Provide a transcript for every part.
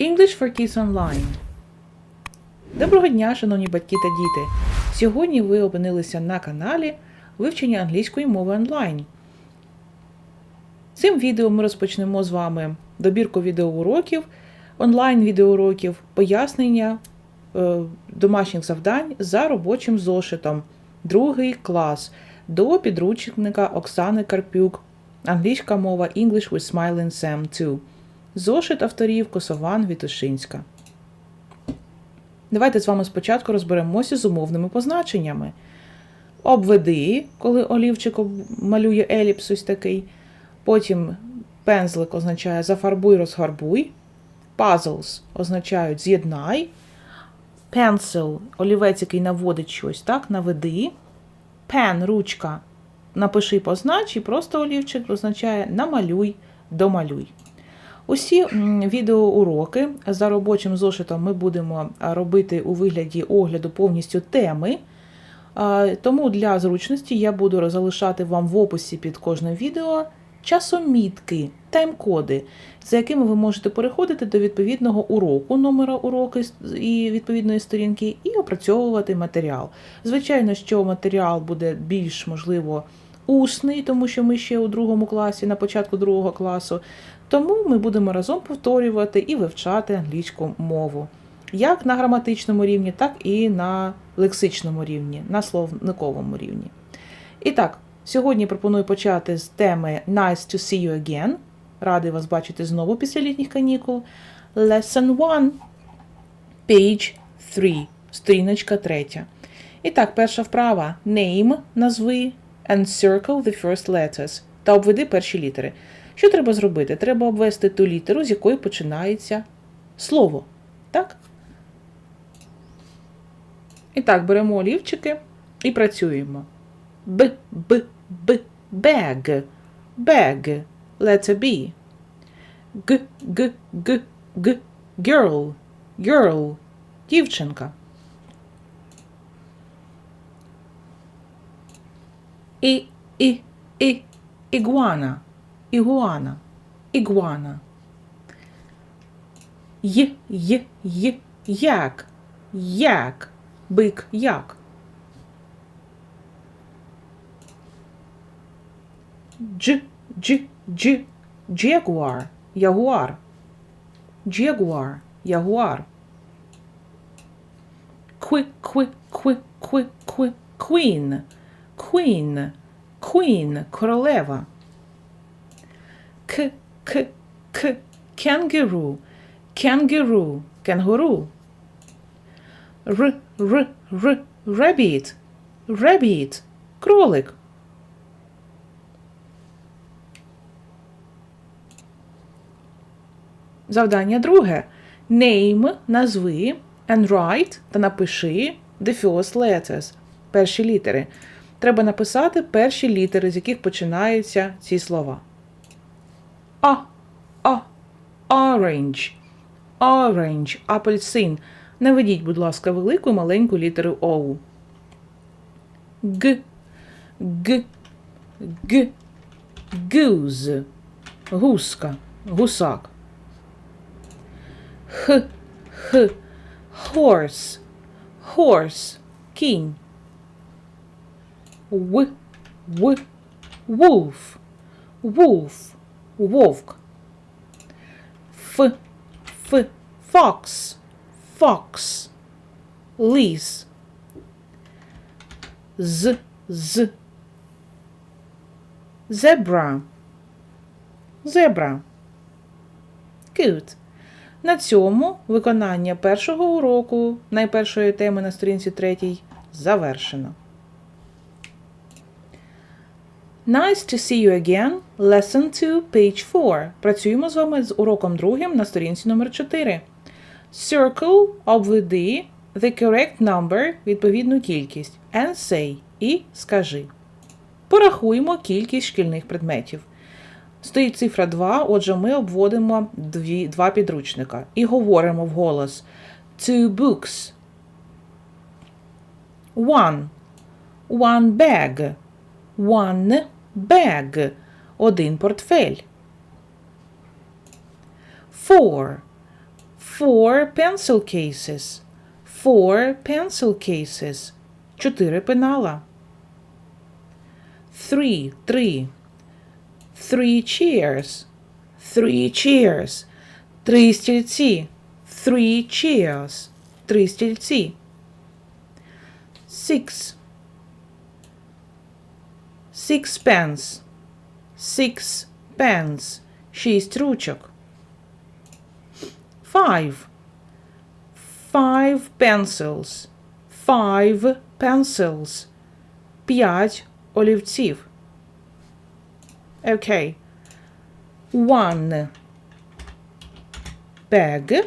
English for Kids Online. Доброго дня, шановні батьки та діти! Сьогодні ви опинилися на каналі Вивчення англійської мови онлайн. Цим відео ми розпочнемо з вами добірку відеоуроків, онлайн відеоуроків, пояснення е, домашніх завдань за робочим зошитом, другий клас до підручника Оксани Карпюк. Англійська мова English with Smiling Sam 2. Зошит авторів Косован Вітушинська. Давайте з вами спочатку розберемося з умовними позначеннями. Обведи, коли олівчик малює еліпс ось такий. Потім пензлик означає зафарбуй, розфарбуй. Puzzles означають з'єднай. Pencil – олівець, який наводить щось, так, наведи. Pen – ручка, напиши познач, і просто олівчик означає намалюй, домалюй. Усі відеоуроки за робочим зошитом ми будемо робити у вигляді огляду повністю теми. Тому для зручності я буду залишати вам в описі під кожним відео часомітки, тайм-коди, за якими ви можете переходити до відповідного уроку, номера уроку і відповідної сторінки, і опрацьовувати матеріал. Звичайно, що матеріал буде більш можливо усний, тому що ми ще у другому класі, на початку другого класу. Тому ми будемо разом повторювати і вивчати англійську мову. Як на граматичному рівні, так і на лексичному рівні, на словниковому рівні. І так, сьогодні пропоную почати з теми Nice to see you again. Радий вас бачити знову після літніх канікул. Lesson 1, page 3, сторіночка 3. І так, перша вправа. Name – назви and circle the first letters. Та обведи перші літери. Що треба зробити? Треба обвести ту літеру, з якої починається слово. Так? І так, беремо олівчики і працюємо. Б, Б, Б, bag, bag, letter B. Г, Г, Г, Г, girl, girl, дівчинка. І, і, і, ігуана, ігуана, ігуана. Й, й, й, як, як, бик, як. Дж, дж, дж, jaguar, ягуар. Jaguar, ягуар. Кви, кви, кви, кви, кви, queen, queen, queen, королева. К, к, к, kangaroo, kangaroo, кенгуру. Р, р, р, rabbit, rabbit, кролик. Завдання друге. Name – назви and write та напиши the first letters – перші літери. Треба написати перші літери, з яких починаються ці слова. А, а, orange, orange, апельсин. Наведіть, будь ласка, велику маленьку літеру O. Г, г, г, goose, гуска, гусак. Х, х, horse, horse, кінь. В, в, wolf, wolf, вовк. Ф, ф, fox, fox, лис. З, з, zebra, zebra. Good. На цьому виконання першого уроку найпершої теми на сторінці третій завершено. Nice to see you again. Lesson 2, page 4. Працюємо з вами з уроком другим на сторінці номер 4. Circle – обведи the correct number – відповідну кількість. And say – і скажи. Порахуємо кількість шкільних предметів. Стоїть цифра 2, отже, ми обводимо дві, два підручника і говоримо вголос. Two books. One. One bag. One bag. Один портфель. Four. Four pencil cases. Four pencil cases. Чотири пенала. Three. Три. Three chairs. Three chairs. Три стільці. Three chairs. Три стільці. Six. Sixpence. Six pence. Шість ручок. Five. Five pencils. Five pencils. П'ять олівців. Окей. One. Bag.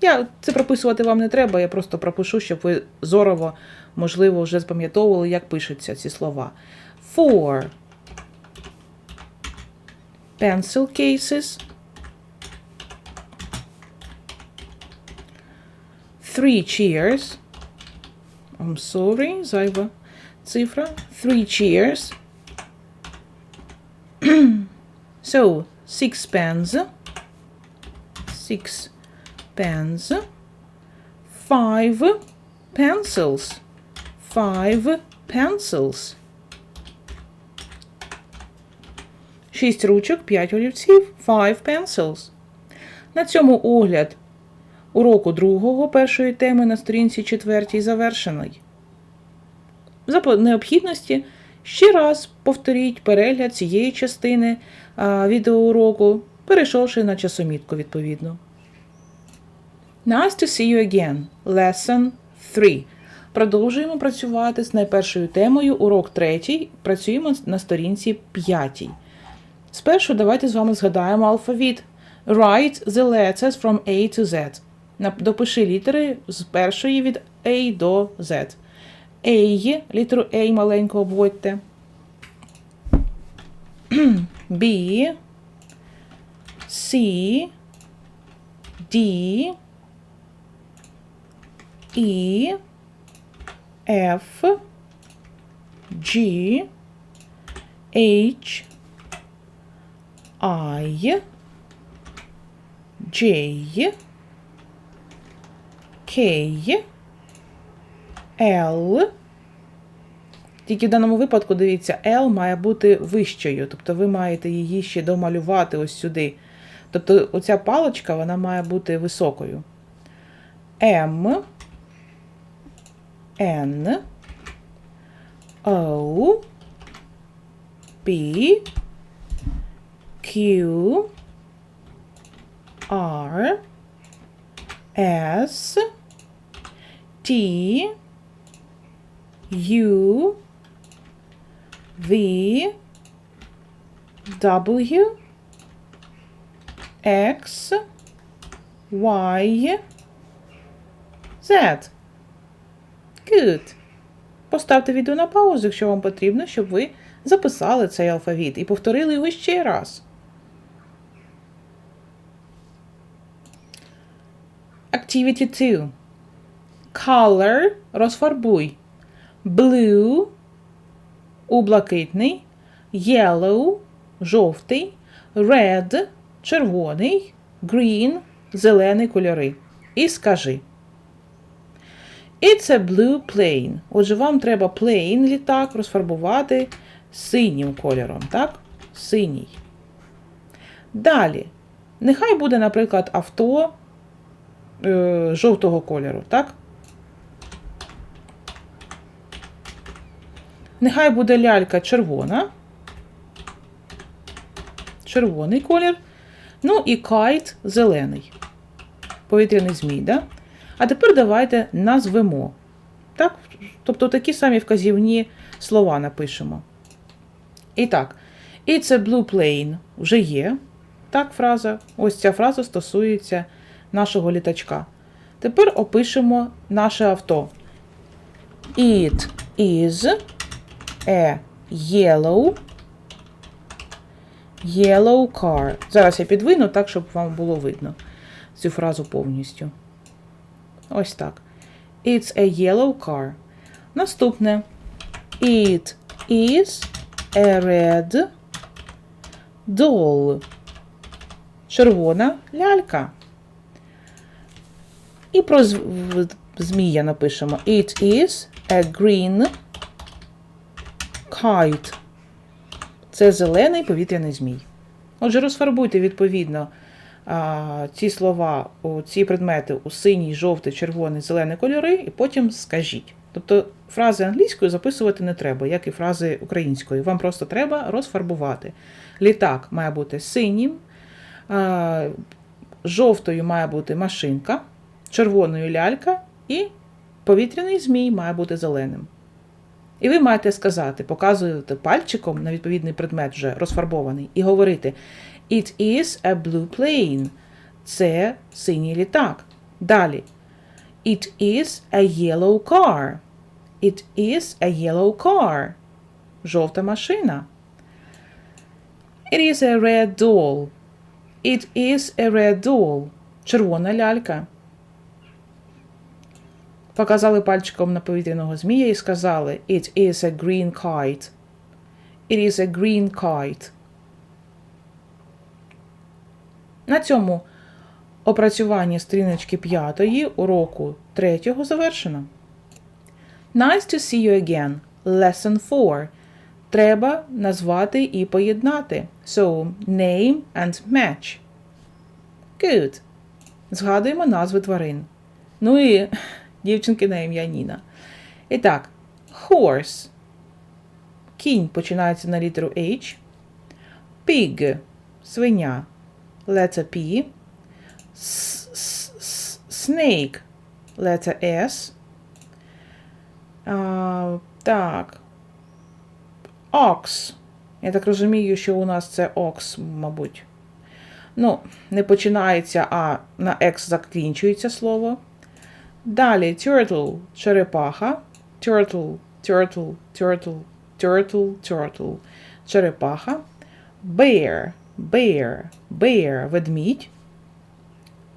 Я це прописувати вам не треба, я просто пропишу, щоб ви зорово, можливо, вже запам'ятовували, як пишуться ці слова. Four pencil cases. Three chairs. I'm sorry, зайва цифра. Three chairs. so, six pens. Six pens. Five pencils. Five pencils. Шість ручок, п'ять олівців. Five pencils. На цьому огляд уроку другого першої теми на сторінці четвертій завершений. За необхідності ще раз повторіть перегляд цієї частини відеоуроку, перейшовши на часомітку відповідно. Nice to see you again. Lesson 3. Продовжуємо працювати з найпершою темою. Урок третій. Працюємо на сторінці п'ятій. Спершу давайте з вами згадаємо алфавіт. Write the letters from A to Z. Допиши літери з першої від A до Z. A, літеру A маленько обводьте. B, C, D, E, F, G, H, I, J, K, L. Тільки в даному випадку, дивіться, L має бути вищою, тобто ви маєте її ще домалювати ось сюди. Тобто оця паличка вона має бути високою. M, N, O, P, Q, R, S, T, U, V, W, X, Y, Z. Good. Поставте відео на паузу, якщо вам потрібно, щоб ви записали цей алфавіт і повторили його ще раз. Activity 2. Color розфарбуй. Blue у блакитний, yellow жовтий, red червоний, green зелений кольори. І скажи. It's a blue plane. Отже, вам треба plane літак розфарбувати синім кольором, так? Синій. Далі. Нехай буде, наприклад, авто жовтого кольору, так? Нехай буде лялька червона. Червоний колір. Ну і кайт зелений. Повітряний змій, да? А тепер давайте назвемо. Так? Тобто такі самі вказівні слова напишемо. І так, it's a blue plane вже є. Так, фраза. Ось ця фраза стосується нашого літачка. Тепер опишемо наше авто. It is a yellow yellow car. Зараз я підвину так, щоб вам було видно цю фразу повністю. Ось так. It's a yellow car. Наступне. It is a red doll. Червона лялька. І про змія напишемо It is a green kite. Це зелений повітряний змій. Отже, розфарбуйте відповідно ці слова, ці предмети у синій, жовтий, червоний, зелений кольори, і потім скажіть. Тобто фрази англійською записувати не треба, як і фрази українською. Вам просто треба розфарбувати. Літак має бути синім, жовтою має бути машинка, червоною лялька, і повітряний змій має бути зеленим. І ви маєте сказати, показувати пальчиком на відповідний предмет вже розфарбований, і говорити It is a blue plane. Це синій літак. Далі. It is a yellow car. It is a yellow car. Жовта машина. It is a red doll. It is a red doll. Червона лялька. Показали пальчиком на повітряного змія і сказали It is a green kite. It is a green kite. На цьому опрацювання сторіночки 5 уроку 3 завершено. Nice to see you again. Lesson 4. Треба назвати і поєднати. So, name and match. Good. Згадуємо назви тварин. Ну і дівчинки на ім'я Ніна. І так, horse. Кінь починається на літеру H. Pig. Свиня. Letter P. Snake. Letter S. А, так. Ox. Я так розумію, що у нас це ox, мабуть. Ну, не починається, а на X закінчується слово. Далі turtle – черепаха. Turtle, turtle, turtle, turtle, turtle. Черепаха. Bear, bear, bear – ведмідь.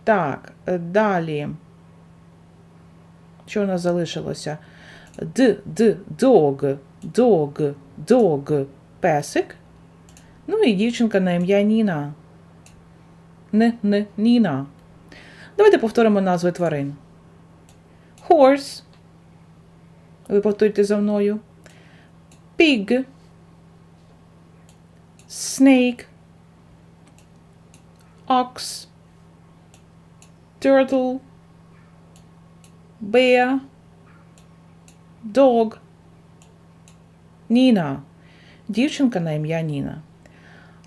Так, далі. Що у нас залишилося? Д, д, dog, dog, dog – песик. Ну і дівчинка на ім'я Ніна. Не, не, Ніна. Давайте повторимо назви тварин. Horse. Ви повторюйте за мною. Pig. Snake. Ox. Turtle. Bear. Dog. Ніна. Дівчинка на ім'я Ніна.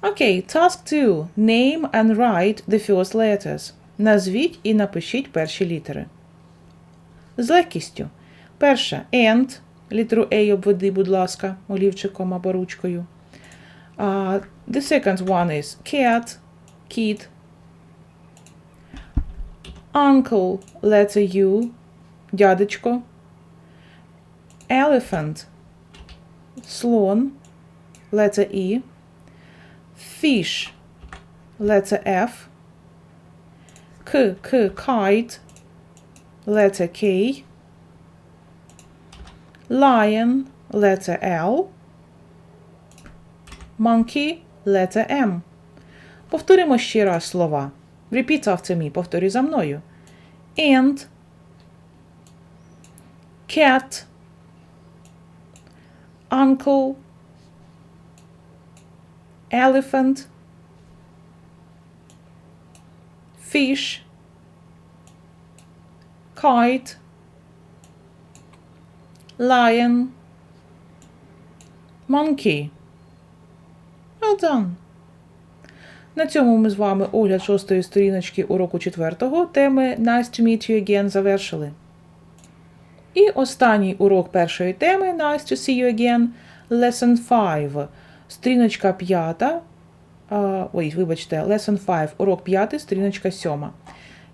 Окей, task 2. Name and write the first letters. Назвіть і напишіть перші літери. З легкістю. Перша and. Літеру A обведи, будь ласка, олівчиком або ручкою. Uh, the second one is cat, kid. Uncle, letter U, дядечко. Elephant, слон, letter E. Fish, letter F. K, K, kite, letter K. Lion, letter L. Monkey, letter M. Повторимо ще раз слова. Repeat after me. Повторюй за мною. And. Cat. Uncle. Elephant. Fish. Kite. Lion. Monkey. Well done. На цьому ми з вами огляд шостої сторіночки уроку четвертого теми Nice to meet you again завершили. І останній урок першої теми Nice to see you again Lesson 5. Сторіночка п'ята. Ой, вибачте, Lesson 5, урок 5, сторіночка 7.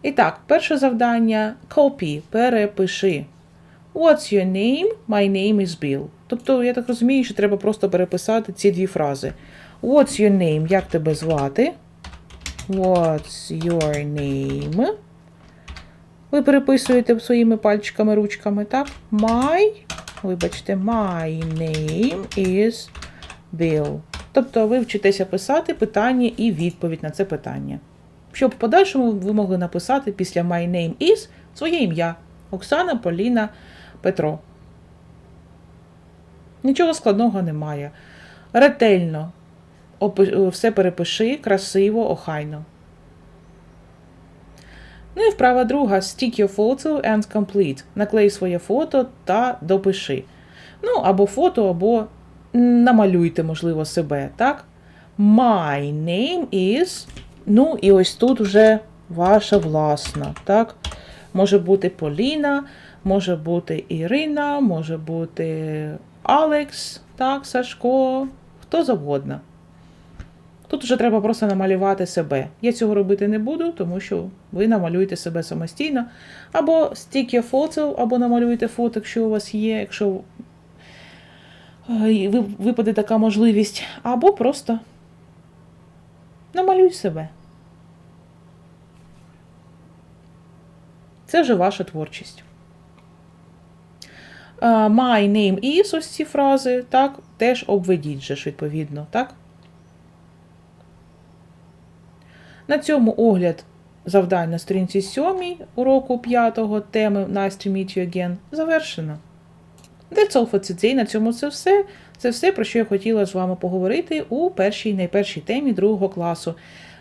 І так, перше завдання copy, перепиши. What's your name? My name is Bill. Тобто, я так розумію, що треба просто переписати ці дві фрази. What's your name? Як тебе звати? What's your name? Ви переписуєте своїми пальчиками, ручками, так? My, вибачте, my name is Bill. Тобто ви вчитеся писати питання і відповідь на це питання. Щоб в подальшому ви могли написати після my name is Своє ім'я. Оксана, Поліна, Петро. Нічого складного немає. Ретельно все перепиши, красиво, охайно. Ну і вправа друга. Stick your photo and complete. Наклей своє фото та допиши. Ну, або фото, або намалюйте, можливо, себе, так? My name is. Ну, і ось тут вже ваша власна, так? Може бути Поліна, може бути Ірина, може бути Алекс, так, Сашко, хто завгодно. Тут вже треба просто намалювати себе. Я цього робити не буду, тому що ви намалюєте себе самостійно. Або your photo, або намалюєте фото, якщо у вас є, якщо е, випаде така можливість, або просто намалюй себе. Це вже ваша творчість. My name is, ось ці фрази, так, теж обведіть же ж, відповідно, так? На цьому огляд завдань на сторінці 7 уроку 5 теми Nice to meet you again завершено. That's all for today. На цьому це все. Це все, про що я хотіла з вами поговорити у першій найпершій темі другого класу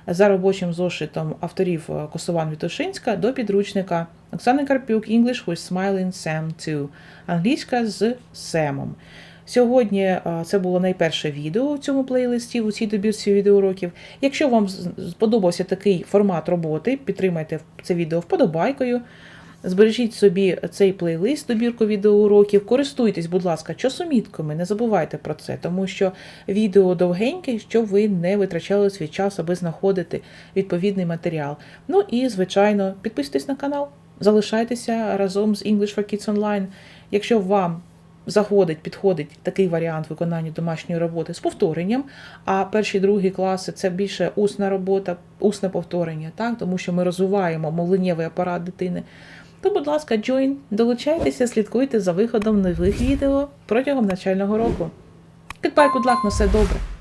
за робочим зошитом авторів е, Косован Вітошинська до підручника Оксани Карпюк English with Smiling Sam 2. Англійська з Семом. Сьогодні е, це було найперше відео у цьому плейлисті, у цій добірці відеоуроків. Якщо вам сподобався такий формат роботи, підтримайте це відео вподобайкою. Збережіть собі цей плейлист, добірку відеоуроків. Користуйтесь, будь ласка, часомітками, не забувайте про це, тому що відео довгеньке, щоб ви не витрачали свій час, аби знаходити відповідний матеріал. Ну і, звичайно, підписуйтесь на канал, залишайтеся разом з English for Kids Online. Якщо вам заходить, підходить такий варіант виконання домашньої роботи з повторенням, а перші другі класи це більше усна робота, усне повторення, так? тому що ми розвиваємо мовленнєвий апарат дитини. То, будь ласка, join, долучайтеся, слідкуйте за виходом нових відео протягом навчального року. Goodbye, good luck, на все добре!